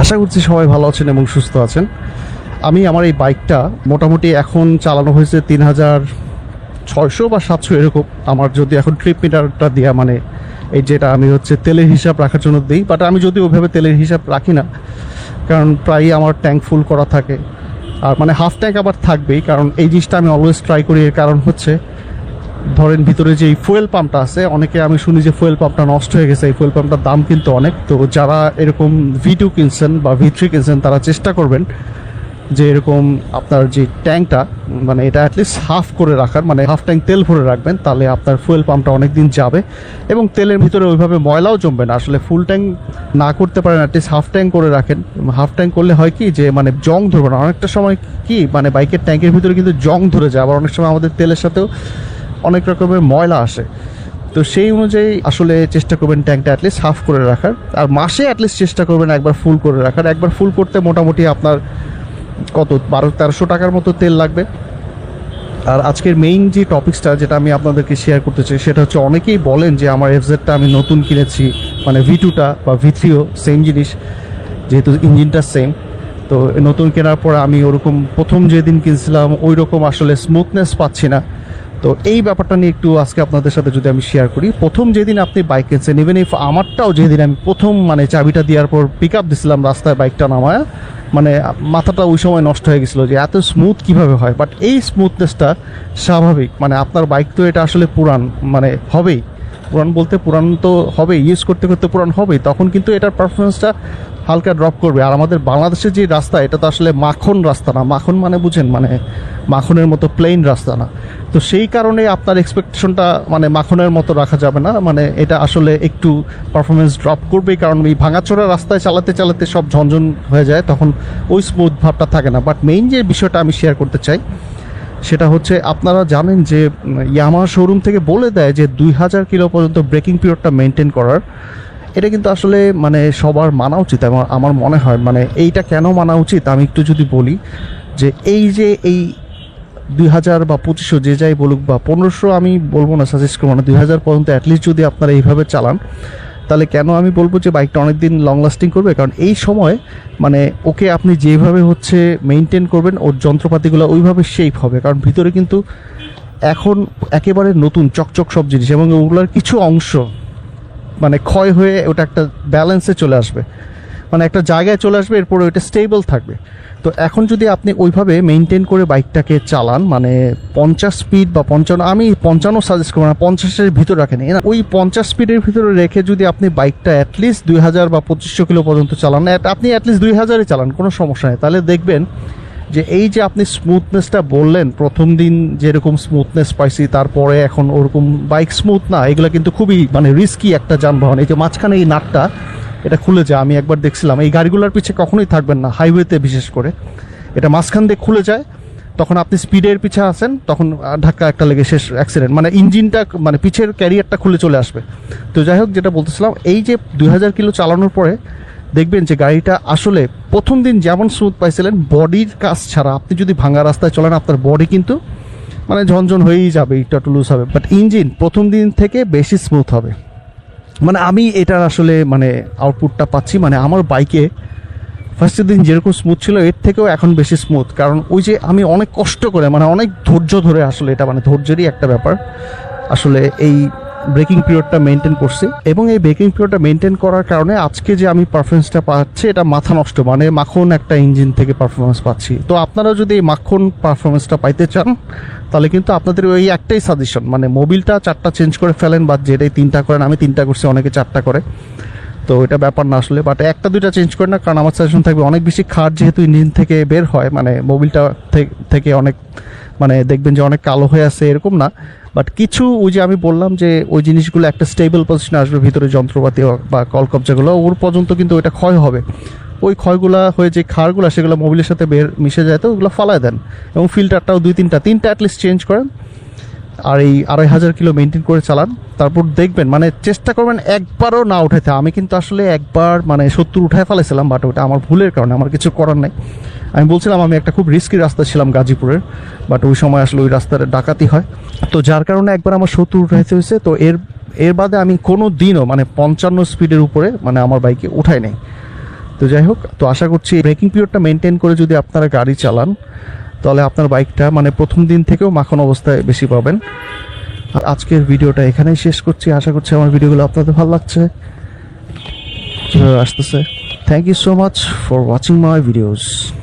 আশা করছি সবাই ভালো আছেন এবং সুস্থ আছেন। আমি আমার এই বাইকটা মোটামুটি এখন চালানো হয়েছে তিন হাজার ছয়শো বা সাতশো এরকম। আমার যদি এখন ট্রিপ মিটারটা দেওয়া মানে এই যেটা আমি হচ্ছে তেলের হিসাব রাখার জন্য দিই বাট আমি যদি ওইভাবে তেলের হিসাব রাখি না, কারণ প্রায়ই আমার ট্যাঙ্ক ফুল করা থাকে। আর মানে হাফ ট্যাঙ্ক আবার থাকবেই, কারণ এই জিনিসটা আমি অলওয়েজ ট্রাই করি, এর কারণ হচ্ছে ধরেন ভিতরে যে ফুয়েল পাম্পটা আছে, অনেকে আমি শুনি যে ফুয়েল পাম্পটা নষ্ট হয়ে গেছে, এই ফুয়েল পাম্পটার দাম কিন্তু অনেক। তো যারা এরকম ভি টু কিনছেন বা ভি থ্রি কিনছেন, তারা চেষ্টা করবেন যে এরকম আপনার যে ট্যাঙ্কটা মানে এটা অ্যাটলিস্ট হাফ করে রাখার মানে হাফ ট্যাঙ্ক তেল ভরে রাখবেন, তাহলে আপনার ফুয়েল পাম্পটা অনেক দিন যাবে। এবং তেলের ভিতরে ওইভাবে ময়লাও জমবে না, আসলে ফুল ট্যাঙ্ক না করতে পারেন অ্যাটলিস্ট হাফ ট্যাঙ্ক করে রাখেন। হাফ ট্যাঙ্ক করলে হয় কি যে মানে জং ধরবে না। অনেকটা সময় কি মানে বাইকের ট্যাঙ্কের ভিতরে কিন্তু জং ধরে যায়, আবার অনেক সময় আমাদের তেলের সাথেও অনেক রকমের ময়লা আসে। তো সেই অনুযায়ী আসলে চেষ্টা করবেন ট্যাঙ্কটা অ্যাটলিস্ট হাফ করে রাখার। আর মাসে অ্যাটলিস্ট চেষ্টা করবেন একবার ফুল করে রাখার। একবার ফুল করতে মোটামুটি আপনার কত? বারো, তেরোশো টাকার মতো তেল লাগবে। আর আজকের মেইন যে টপিকসটা যেটা আমি আপনাদেরকে শেয়ার করতে চাই, সেটা হচ্ছে অনেকেই বলেন যে আমার এফজেডটা আমি নতুন কিনেছি মানে ভি টুটা বা ভি থ্রিও সেম জিনিস, যেহেতু ইঞ্জিনটা সেম তো নতুন কেনার পর আমি ওরকম প্রথম যেদিন কিনছিলাম ওই রকম আসলে স্মুথনেস পাচ্ছি না। তো এই ব্যাপারটা নিয়ে একটু আজকে আপনাদের সাথে যদি আমি শেয়ার করি, প্রথম যেদিন আপনি বাইক কিনছেন ইভেন ইফ আমারটাও যেদিন আমি প্রথম মানে চাবিটা দেওয়ার পর পিক আপ দিছিলাম রাস্তায় বাইকটা নামায় মানে মাথাটা ওই সময় নষ্ট হয়ে গেছিল যে এত স্মুথ কীভাবে হয়? বাট এই স্মুথনেসটা স্বাভাবিক মানে আপনার বাইক তো এটা আসলে পুরান মানে হবেই। পুরান বলতে পুরান তো হবে ইউজ করতে করতে পুরান হবেই, তখন কিন্তু এটার পারফরমেন্সটা হালকা ড্রপ করবে। আর আমাদের বাংলাদেশের যে রাস্তা, এটা তো আসলে মাখন রাস্তা না। মাখন মানে বুঝেন মানে মাখনের মতো প্লেন রাস্তা না। তো সেই কারণে আপনার এক্সপেকটেশনটা মানে মাখনের মতো রাখা যাবে না। মানে এটা আসলে একটু পারফরমেন্স ড্রপ করবেই, কারণ এই ভাঙাচোরা রাস্তায় চালাতে চালাতে সব ঝনঝন হয়ে যায়, তখন ওই স্মুথ ভাবটা থাকে না। বাট মেইন যে বিষয়টা আমি শেয়ার করতে চাই, সেটা হচ্ছে আপনারা জানেন যে ইয়ামা শোরুম থেকে বলে দেয় যে দুই হাজার কিলো পর্যন্ত ব্রেকিং পিরিয়ডটা মেনটেন করার। এটা কিন্তু আসলে মানে সবার মানা উচিত আমার আমার মনে হয় মানে এইটা কেন মানা উচিত? আমি একটু যদি বলি যে, এই যে, এই দুই হাজার বা পঁচিশশো যে যাই বলুক বা পনেরোশো আমি বলব না সাজেস্ট করব না, দুই হাজার পর্যন্ত অ্যাটলিস্ট যদি আপনারা এইভাবে চালান, তাহলে কেন আমি বলব যে বাইকটা অনেক দিন লং লাস্টিং করবে? কারণ এই সময় মানে ওকে আপনি যেভাবে হচ্ছে মেনটেন করবেন, ওর যন্ত্রপাতিগুলো ওইভাবে শেপ হবে। কারণ ভিতরে কিন্তু এখন একেবারে নতুন, চকচক সব জিনিস এবং ওগুলোর কিছু অংশ মানে ক্ষয় হয়ে ওটা একটা ব্যালেন্সে চলে আসবে। মানে একটা জায়গায় চলে আসবে, এরপরে ওইটা স্টেবল থাকবে। তো এখন যদি আপনি ওইভাবে মেনটেন করে বাইকটাকে চালান মানে পঞ্চাশ স্পিড বা পঞ্চান্ন, আমি পঞ্চান্ন সাজেস্ট করব না, পঞ্চাশের ভিতর রাখেন। না, ওই পঞ্চাশ স্পিডের ভিতরে রেখে যদি আপনি বাইকটা অ্যাটলিস্ট দুই হাজার বা পঁচিশশো কিলো পর্যন্ত চালান আপনি অ্যাটলিস্ট দুই হাজারই চালান, কোনো সমস্যা নেই। তাহলে দেখবেন যে এই যে আপনি স্মুথনেসটা বললেন, প্রথম দিন যেরকম স্মুথনেস পাইছি, তারপরে এখন ওরকম বাইক স্মুথ না, এগুলো কিন্তু খুবই মানে রিস্কি একটা যানবাহন। এই যে মাঝখানে এই নাটটা, এটা খুলে যায়, আমি একবার দেখছিলাম। এই গাড়িগুলোর পিছে কখনোই থাকবেন না হাইওয়েতে বিশেষ করে। এটা মাঝখান দিয়ে খুলে যায়, তখন আপনি স্পিডের পিছে আসেন তখন ধাক্কা একটা লেগে শেষ অ্যাক্সিডেন্ট মানে ইঞ্জিনটা মানে পিছের ক্যারিয়ারটা খুলে চলে আসবে। তো যাই হোক, যেটা বলতেছিলাম, এই যে দুই হাজার কিলো চালানোর পরে দেখবেন যে গাড়িটা আসলে প্রথম দিন যেমন স্মুথ পাইছিলেন, বডির কাজ ছাড়া। আপনি যদি ভাঙা রাস্তায় চলেন, আপনার বডি কিন্তু মানে ঝনঝন হয়েই যাবে একটু লুজ হবে। বাট ইঞ্জিন প্রথম দিন থেকে বেশি স্মুথ হবে। মানে আমি এটার আসলে মানে আউটপুটটা পাচ্ছি। মানে আমার বাইকে ফার্স্টের দিন যেরকম স্মুথ ছিল, এর থেকেও এখন বেশি স্মুথ কারণ ওই যে আমি অনেক কষ্ট করে মানে অনেক ধৈর্য ধরে আসলে এটা মানে ধৈর্যেরই একটা ব্যাপার। আসলে এই ব্রেকিং পিরিয়ডটা মেনটেন করছে এবং এই ব্রেকিং পিরিয়ডটা মেনটেন করার কারণে আজকে যে আমি পারফরমেন্সটা পাচ্ছি, এটা মাথা নষ্ট। মানে মাখন একটা ইঞ্জিন থেকে পারফরমেন্স পাচ্ছি। তো আপনারা যদি এই মাখন পারফরমেন্সটা পাইতে চান, তাহলে কিন্তু আপনাদের ওই একটাই সাজেশন। মানে মোবিলটা চারটা চেঞ্জ করে ফেলেন বা যেটাই তিনটা করেন। আমি তিনটা করছি, অনেকে চারটা করে। তো এটা ব্যাপার না আসলে বাট একটা, দুইটা চেঞ্জ করে না, কারণ আমার সাজেশন থাকবে অনেক বেশি খাট যেহেতু ইঞ্জিন থেকে বের হয় মানে মোবিলটা থেকে অনেক মানে দেখবেন যে অনেক কালো হয়ে আছে এরকম না। বাট কিছু ওই যে আমি বললাম যে ওই জিনিসগুলো একটা স্টেবল পজিশনে আসবে, ভিতরে যন্ত্রপাতি বা কলকবজাগুলো ওর পর্যন্ত কিন্তু ওইটা ক্ষয় হবে। ওই ক্ষয়গুলা হয়ে যে খাড়গুলো, সেগুলো মোবিলের সাথে বের মিশে যায়, তো ওগুলো ফালায় দেন। এবং ফিল্টারটাও দুই, তিনটা তিনটা অ্যাটলিস্ট চেঞ্জ করেন। আর এই আড়াই হাজার কিলো মেনটেন করে চালান, তারপর দেখবেন মানে চেষ্টা করবেন একবারও না উঠাইতে। আমি কিন্তু আসলে একবার মানে সত্তর উঠায় ফেলেছিলাম বাট ওটা আমার ভুলের কারণে, আমার কিছু করার নাই। আমি বলছিলাম, আমি একটা খুব রিস্কি রাস্তা ছিলাম গাজীপুরের বাট ওই সময় আসলে ওই রাস্তাটা ডাকাতি হয়। তো যার কারণে একবার আমার সত্তর উঠাইতে হয়েছে, তো এর এর বাদে আমি কোনো দিনও মানে পঞ্চান্ন স্পিডের উপরে মানে আমার বাইকে উঠাই নাই। তো যাই হোক, তো আশা করছি ব্রেকিং পিরিয়ডটা মেনটেন করে যদি আপনারা গাড়ি চালান তাহলে আপনার বাইকটা মানে প্রথম দিন থেকেও মাখন অবস্থায় বেশি পাবেন। আর আজকের ভিডিওটা এখানেই শেষ করছি। আশা করছি আমার ভিডিওগুলো আপনাদের ভালো লাগছে। আসতেছে। Thank you so much for watching my videos